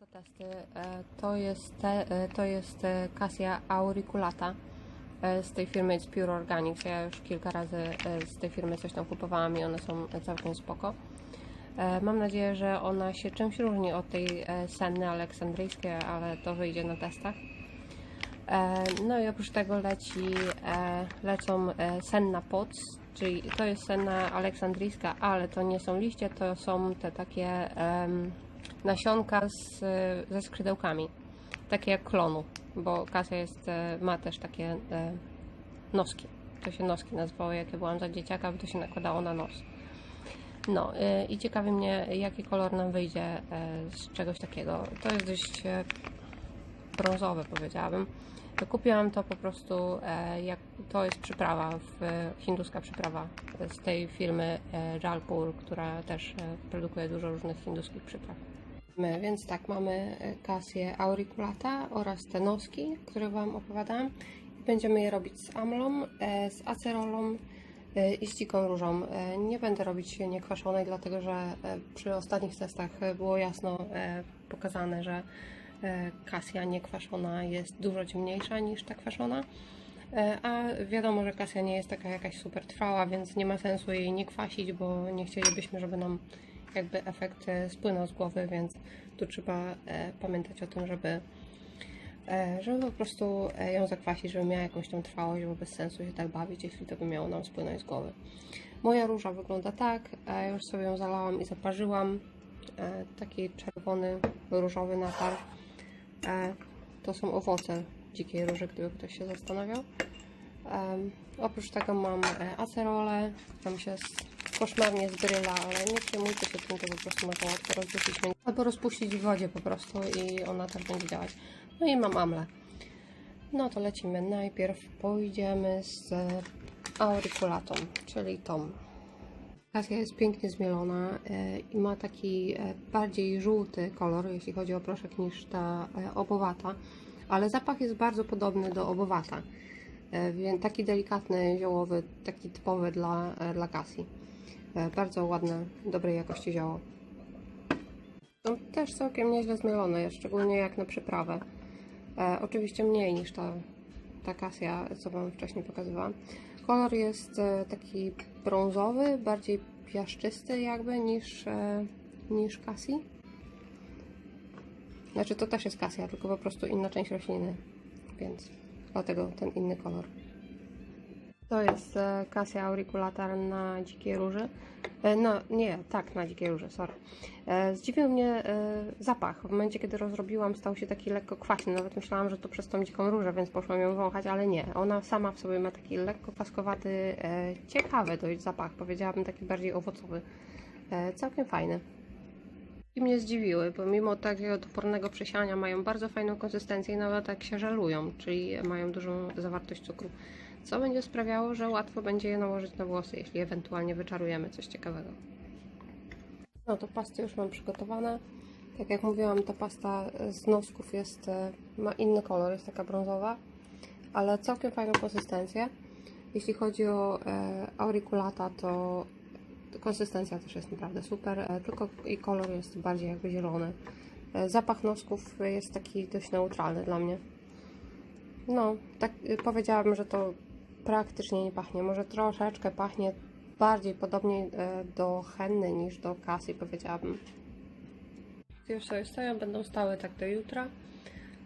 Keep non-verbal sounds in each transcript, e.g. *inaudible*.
za testy. E, To jest, e, to jest e, Cassia auriculata z tej firmy It's Pure Organics. Ja już kilka razy z tej firmy coś tam kupowałam i one są całkiem spoko. Mam nadzieję, że ona się czymś różni od tej senny aleksandryjskiej, ale to wyjdzie na testach. No i oprócz tego leci, lecą senna pods, czyli to jest senna aleksandryjska, ale to nie są liście, to są te takie nasionka z, ze skrzydełkami, takie jak klonu, bo Kasia jest, e, ma też takie e, noski. To się noski nazywało, jak ja byłam za dzieciaka, bo to się nakładało na nos. No e, i ciekawi mnie, jaki kolor nam wyjdzie z czegoś takiego. To jest dość brązowe, powiedziałabym. Kupiłam to po prostu, e, jak to jest przyprawa, w, hinduska przyprawa z tej firmy e, Jalpur, która też e, produkuje dużo różnych hinduskich przypraw. My, więc tak, mamy kasję auriculata oraz te noski, które Wam opowiadałam. Będziemy je robić z amlą, z acerolą i z dziką różą. Nie będę robić niekwaszonej, dlatego że przy ostatnich testach było jasno pokazane, że kasja niekwaszona jest dużo ciemniejsza niż ta kwaszona. E, A wiadomo, że kasja nie jest taka jakaś super trwała, więc nie ma sensu jej nie kwasić, bo nie chcielibyśmy, żeby nam jakby efekt e, spłynął z głowy, więc tu trzeba e, pamiętać o tym, żeby, e, żeby po prostu e, ją zakwasić, żeby miała jakąś tą trwałość, bo bez sensu się tak bawić, jeśli to by miało nam spłynąć z głowy. Moja róża wygląda tak, e, już sobie ją zalałam i zaparzyłam. E, Taki czerwony, różowy napar. E, To są owoce dzikiej róży, gdyby ktoś się zastanawiał. Oprócz tego mam e, acerolę, tam się koszmarnie zbryla, ale nie przejmujcie się tym, to po prostu można łatwo rozpuścić. Albo rozpuścić w wodzie po prostu i ona tak będzie działać. No i mam amlę. No to lecimy. Najpierw pójdziemy z e, auriculatą, czyli tą. Kasia jest pięknie zmielona e, i ma taki e, bardziej żółty kolor, jeśli chodzi o proszek, niż ta e, obowata, ale zapach jest bardzo podobny do obowata. Więc taki delikatny, ziołowy, taki typowy dla, dla Casii. E, Bardzo ładne, dobrej jakości zioło. Są też całkiem nieźle zmielone, szczególnie jak na przyprawę. Oczywiście mniej niż ta, ta Cassia, co Wam wcześniej pokazywałam. Kolor jest e, taki brązowy, bardziej piaszczysty jakby niż, e, niż Cassie. Znaczy to też jest Cassia, tylko po prostu inna część rośliny, więc dlatego ten inny kolor. To jest e, Cassia auriculatar na dzikiej róży. E, No, nie, tak, na dzikiej róży, sorry. E, Zdziwił mnie zapach. W momencie, kiedy rozrobiłam, stał się taki lekko kwaśny. Nawet myślałam, że to przez tą dziką różę, więc poszłam ją wąchać, ale nie. Ona sama w sobie ma taki lekko kwaskowaty, ciekawy dość zapach. Powiedziałabym taki bardziej owocowy. Całkiem fajny. I mnie zdziwiły, bo mimo takiego topornego przesiania mają bardzo fajną konsystencję i nawet tak się żelują, czyli mają dużą zawartość cukru. Co będzie sprawiało, że łatwo będzie je nałożyć na włosy, jeśli ewentualnie wyczarujemy coś ciekawego. No to pasty już mam przygotowane. Tak jak mówiłam, ta pasta z nosków jest, e, ma inny kolor, jest taka brązowa, ale całkiem fajną konsystencję. Jeśli chodzi o e, auriculata, to konsystencja też jest naprawdę super, e, tylko i kolor jest bardziej jakby zielony. E, Zapach nosków jest taki dość neutralny dla mnie. No, tak y, powiedziałabym, że to praktycznie nie pachnie. Może troszeczkę pachnie bardziej podobnie e, do henny niż do kasy, powiedziałabym. Już sobie stoją, będą stały tak do jutra.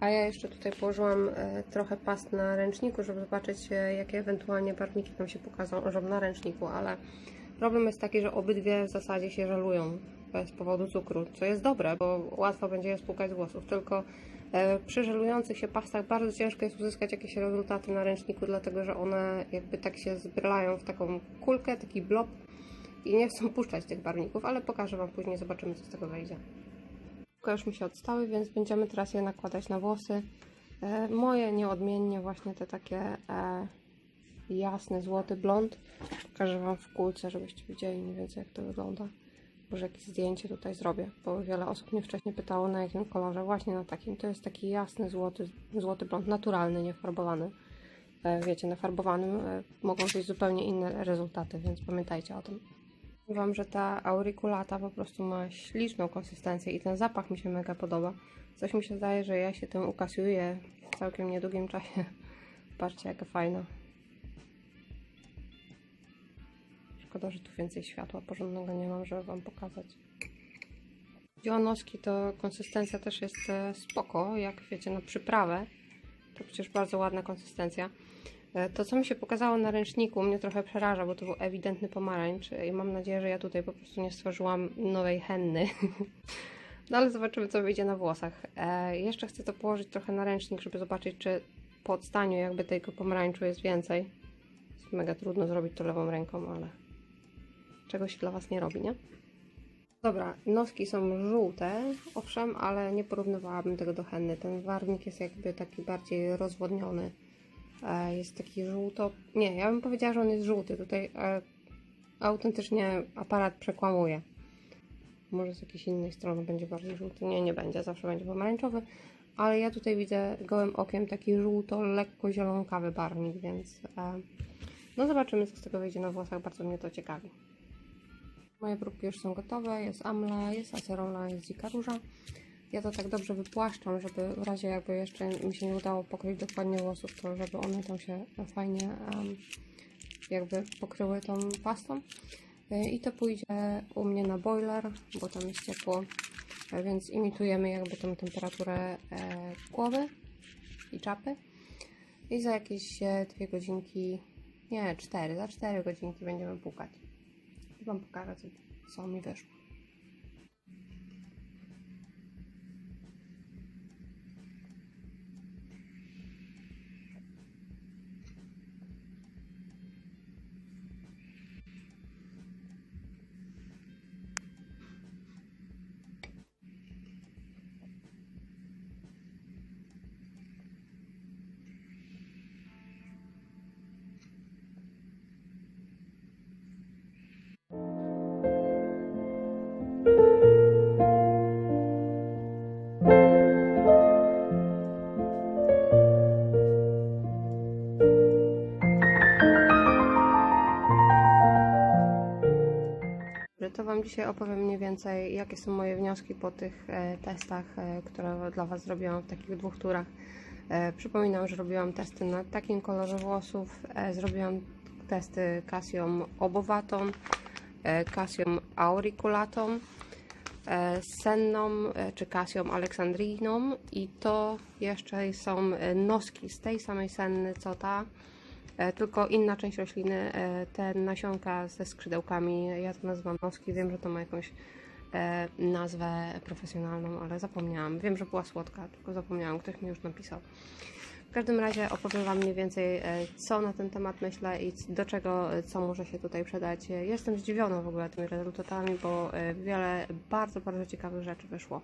A ja jeszcze tutaj położyłam e, trochę past na ręczniku, żeby zobaczyć, e, jakie ewentualnie barwniki nam się pokażą na ręczniku, ale problem jest taki, że obydwie w zasadzie się żelują e, z powodu cukru, co jest dobre, bo łatwo będzie je spłukać z włosów, tylko przy żelujących się pastach bardzo ciężko jest uzyskać jakieś rezultaty na ręczniku, dlatego że one jakby tak się zbrylają w taką kulkę, taki blob i nie chcą puszczać tych barwników, ale pokażę Wam później, zobaczymy co z tego wejdzie. Tylko już mi się odstały, więc będziemy teraz je nakładać na włosy. E, moje nieodmiennie właśnie te takie e, jasny, złoty blond. Pokażę Wam w kulce, żebyście widzieli mniej więcej jak to wygląda. Może jakieś zdjęcie tutaj zrobię, bo wiele osób mnie wcześniej pytało na jakim kolorze. Właśnie na takim. To jest taki jasny, złoty, złoty blond, naturalny, niefarbowany. E, wiecie, na farbowanym e, mogą być zupełnie inne rezultaty, więc pamiętajcie o tym. Wam, że ta auriculata po prostu ma śliczną konsystencję i ten zapach mi się mega podoba. Coś mi się zdaje, że ja się tym ukasuję w całkiem niedługim czasie. *laughs* Patrzcie, jaka fajna. Szkoda, że tu więcej światła porządnego nie mam, żeby Wam pokazać. Dzionoski to konsystencja też jest e, spoko, jak wiecie, na przyprawę. To przecież bardzo ładna konsystencja. E, To, co mi się pokazało na ręczniku, mnie trochę przeraża, bo to był ewidentny pomarańcz i mam nadzieję, że ja tutaj po prostu nie stworzyłam nowej henny. *laughs* No ale zobaczymy, co wyjdzie na włosach. E, jeszcze chcę to położyć trochę na ręcznik, żeby zobaczyć, czy po odstaniu jakby tego pomarańczu jest więcej. Jest mega trudno zrobić to lewą ręką, ale czegoś dla Was nie robi, nie? Dobra, noski są żółte, owszem, ale nie porównywałabym tego do henny. Ten warnik jest jakby taki bardziej rozwodniony. E, Jest taki żółto... Nie, ja bym powiedziała, że on jest żółty. Tutaj e, autentycznie aparat przekłamuje. Może z jakiejś innej strony będzie bardziej żółty. Nie, nie będzie, zawsze będzie pomarańczowy. Ale ja tutaj widzę gołym okiem taki żółto, lekko zielonkawy barwnik, więc e, no zobaczymy, co z tego wyjdzie na włosach. Bardzo mnie to ciekawi. Moje próbki już są gotowe. Jest amla, jest acerola, jest dzika róża. Ja to tak dobrze wypłaszczam, żeby w razie jakby jeszcze mi się nie udało pokroić dokładnie włosów, to żeby one tam się fajnie em, jakby pokryły tą pastą. Y, I to pójdzie u mnie na boiler, bo tam jest ciepło, e, więc imitujemy jakby tą temperaturę e, głowy i czapy. I za jakieś e, dwie godzinki, nie, cztery, za cztery godzinki będziemy pukać. Wam pokażę, co, co mi wyszło. Dzisiaj opowiem mniej więcej, jakie są moje wnioski po tych e, testach, e, które dla Was zrobiłam w takich dwóch turach. E, przypominam, że robiłam testy na takim kolorze włosów, zrobiłam testy Casją obowatą, Casją auriculatą, senną czy Casją aleksandryjną i to jeszcze są noski z tej samej senny co ta, tylko inna część rośliny, e, te nasionka ze skrzydełkami, ja to nazywam noski, wiem, że to ma jakąś e, nazwę profesjonalną, ale zapomniałam. Wiem, że była słodka, tylko zapomniałam, ktoś mi już napisał. W każdym razie opowiem Wam mniej więcej, e, co na ten temat myślę i do czego, e, co może się tutaj przydać. E, Jestem zdziwiona w ogóle tymi rezultatami, bo e, wiele bardzo, bardzo ciekawych rzeczy wyszło.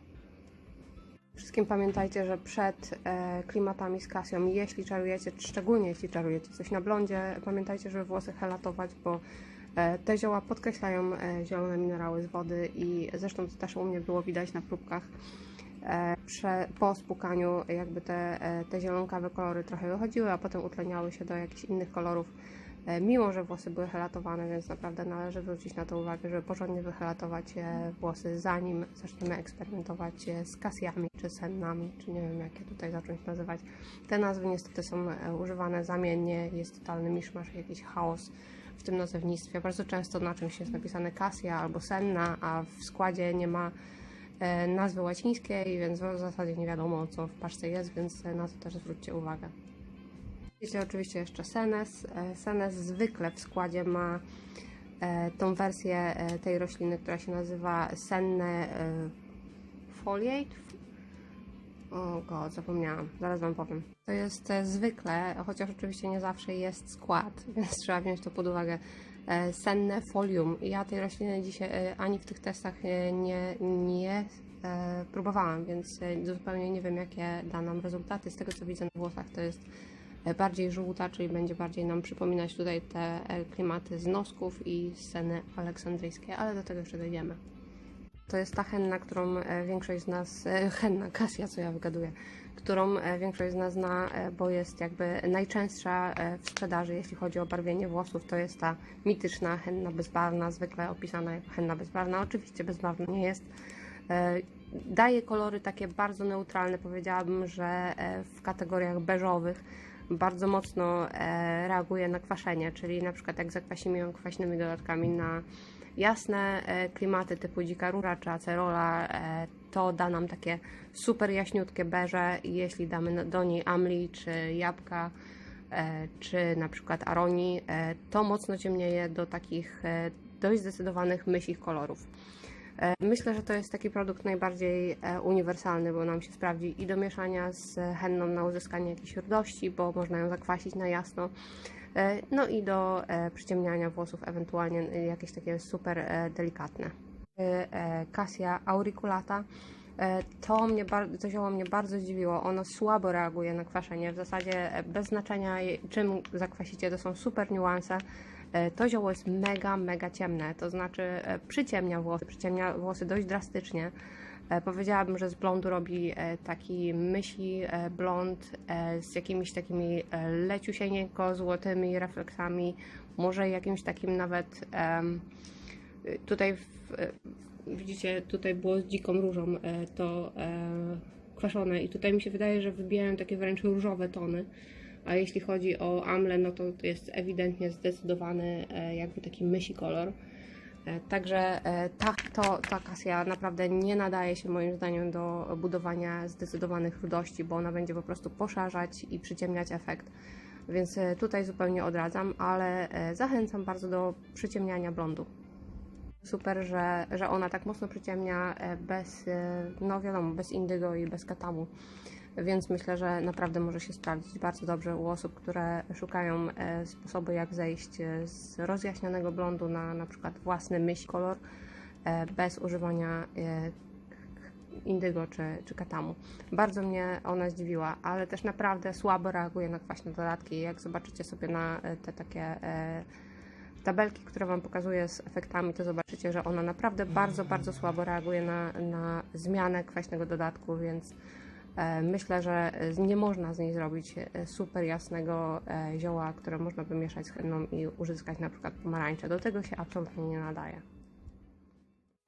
Wszystkim pamiętajcie, że przed e, klimatami z Kasją, jeśli czarujecie, szczególnie jeśli czarujecie coś na blondzie, pamiętajcie, żeby włosy helatować, bo e, te zioła podkreślają e, zielone minerały z wody i zresztą to też u mnie było widać na próbkach. Prze, po spłukaniu jakby te, te zielonkawe kolory trochę wychodziły, a potem utleniały się do jakichś innych kolorów, mimo że włosy były helatowane, więc naprawdę należy zwrócić na to uwagę, żeby porządnie wyhelatować e, włosy, zanim zaczniemy eksperymentować e, z kasjami, czy sennami, czy nie wiem jak je tutaj zacząć nazywać. Te nazwy niestety są e, używane zamiennie, jest totalny miszmasz, jakiś chaos w tym nazewnictwie. Bardzo często na czymś jest napisane kasja albo senna, a w składzie nie ma e, nazwy łacińskiej, więc w zasadzie nie wiadomo co w paczce jest, więc e, na to też zwróćcie uwagę. Wiecie oczywiście jeszcze Senes. E, Senes zwykle w składzie ma e, tą wersję e, tej rośliny, która się nazywa Senne foliate. O god, zapomniałam, zaraz Wam powiem. To jest zwykle, chociaż oczywiście nie zawsze jest skład, *laughs* więc trzeba wziąć to pod uwagę. Senne folium. Ja tej rośliny dzisiaj ani w tych testach nie, nie próbowałam, więc zupełnie nie wiem, jakie da nam rezultaty. Z tego co widzę na włosach, to jest bardziej żółta, czyli będzie bardziej nam przypominać tutaj te e, klimaty z nosków i sceny aleksandryjskie, ale do tego jeszcze dojdziemy. To jest ta henna, którą e, większość z nas, e, *laughs* henna, Kasia, co ja wygaduję, którą większość z nas zna, bo jest jakby najczęstsza w sprzedaży, jeśli chodzi o barwienie włosów. To jest ta mityczna henna bezbarwna, zwykle opisana jako henna bezbarwna. Oczywiście bezbarwna nie jest. Daje kolory takie bardzo neutralne, powiedziałabym, że w kategoriach beżowych bardzo mocno e, reaguje na kwaszenie, czyli na przykład jak zakwasimy ją kwaśnymi dodatkami na jasne e, klimaty typu dzika rura czy acerola, e, to da nam takie super jaśniutkie beże. Jeśli damy do niej amli czy jabłka, czy na przykład aroni, to mocno ciemnieje do takich dość zdecydowanych mysich kolorów. E, Myślę, że to jest taki produkt najbardziej e, uniwersalny, bo nam się sprawdzi i do mieszania z henną na uzyskanie jakiejś rudości, bo można ją zakwasić na jasno. E, No i do przyciemniania włosów, ewentualnie jakieś takie super delikatne. Cassia auriculata. To, mnie, to zioło mnie bardzo zdziwiło. Ono słabo reaguje na kwaszenie. W zasadzie bez znaczenia czym zakwasicie, to są super niuanse. E, To zioło jest mega, mega ciemne, to znaczy e, przyciemnia włosy, przyciemnia włosy dość drastycznie. E, Powiedziałabym, że z blondu robi taki myśli blond z jakimiś takimi leciusieńko złotymi refleksami, może jakimś takim nawet tutaj w, widzicie, tutaj było z dziką różą to kwaszone i tutaj mi się wydaje, że wybijają takie wręcz różowe tony. A jeśli chodzi o amle, no to jest ewidentnie zdecydowany e, jakby taki mysi kolor. E, Także e, ta, to, ta kasia naprawdę nie nadaje się moim zdaniem do budowania zdecydowanych rudości, bo ona będzie po prostu poszarzać i przyciemniać efekt. Więc tutaj zupełnie odradzam, ale zachęcam bardzo do przyciemniania blondu. Super, że, że ona tak mocno przyciemnia bez, no wiadomo, bez indygo i bez katamu. Więc myślę, że naprawdę może się sprawdzić bardzo dobrze u osób, które szukają e, sposobu, jak zejść e, z rozjaśnionego blondu na na przykład własny myśl kolor e, bez używania indygo czy, czy katamu. Bardzo mnie ona zdziwiła, ale też naprawdę słabo reaguje na kwaśne dodatki. Jak zobaczycie sobie na te takie tabelki, które Wam pokazuję z efektami, to zobaczycie, że ona naprawdę bardzo, bardzo słabo reaguje na, na zmianę kwaśnego dodatku, więc myślę, że e, nie można z niej zrobić e, super jasnego e, zioła, które można by mieszać z henną i uzyskać na przykład pomarańcze. Do tego się absolutnie nie nadaje.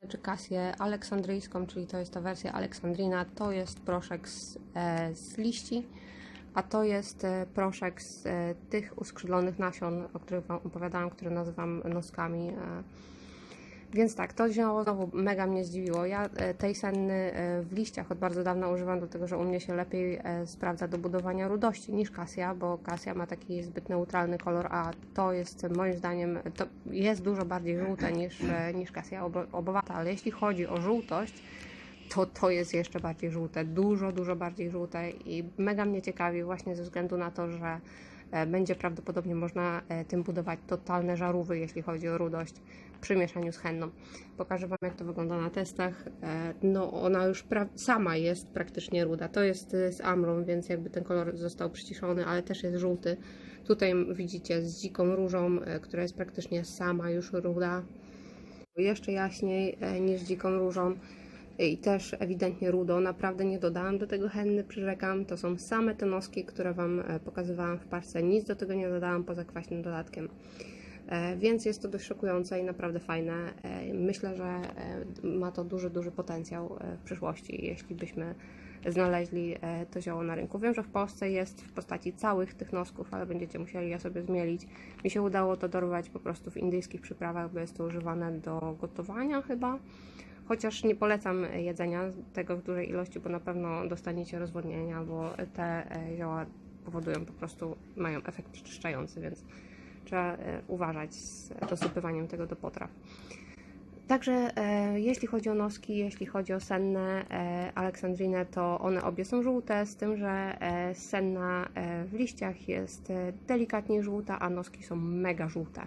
Czy kasję aleksandryjską, czyli to jest ta wersja aleksandrina, to jest proszek z, e, z liści, a to jest e, proszek z e, tych uskrzydlonych nasion, o których Wam opowiadałam, które nazywam noskami. E, więc tak, to zioło znowu mega mnie zdziwiło. Ja e, tej senny e, w liściach od bardzo dawna używam, dlatego że u mnie się lepiej e, sprawdza do budowania rudości niż kasia, bo kasia ma taki zbyt neutralny kolor, a to jest moim zdaniem, to jest dużo bardziej żółte niż, niż kasia obo- obowata, ale jeśli chodzi o żółtość, to to jest jeszcze bardziej żółte, dużo, dużo bardziej żółte i mega mnie ciekawi właśnie ze względu na to, że będzie prawdopodobnie można tym budować totalne żarówy, jeśli chodzi o rudość przy mieszaniu z henną. Pokażę Wam, jak to wygląda na testach. E, No, ona już sama jest praktycznie ruda. To jest e, z amrą, więc jakby ten kolor został przyciszony, ale też jest żółty. Tutaj widzicie z dziką różą, e, która jest praktycznie sama już ruda. Jeszcze jaśniej niż dziką różą i też ewidentnie rudo. Naprawdę nie dodałam do tego henny, przyrzekam. To są same te noski, które Wam pokazywałam w parce. Nic do tego nie dodałam poza kwaśnym dodatkiem. E, Więc jest to dość szokujące i naprawdę fajne. E, Myślę, że e, ma to duży, duży potencjał w przyszłości, jeśli byśmy znaleźli to zioło na rynku. Wiem, że w Polsce jest w postaci całych tych nosków, ale będziecie musieli je sobie zmielić. Mi się udało to dorwać po prostu w indyjskich przyprawach, bo jest to używane do gotowania chyba. Chociaż nie polecam jedzenia tego w dużej ilości, bo na pewno dostaniecie rozwodnienia, bo te zioła powodują po prostu, mają efekt przeczyszczający, więc trzeba e, uważać z dosypywaniem tego do potraw. Także e, jeśli chodzi o noski, jeśli chodzi o senne e, aleksandrinę, to one obie są żółte, z tym, że e, senna e, w liściach jest e, delikatnie żółta, a noski są mega żółte.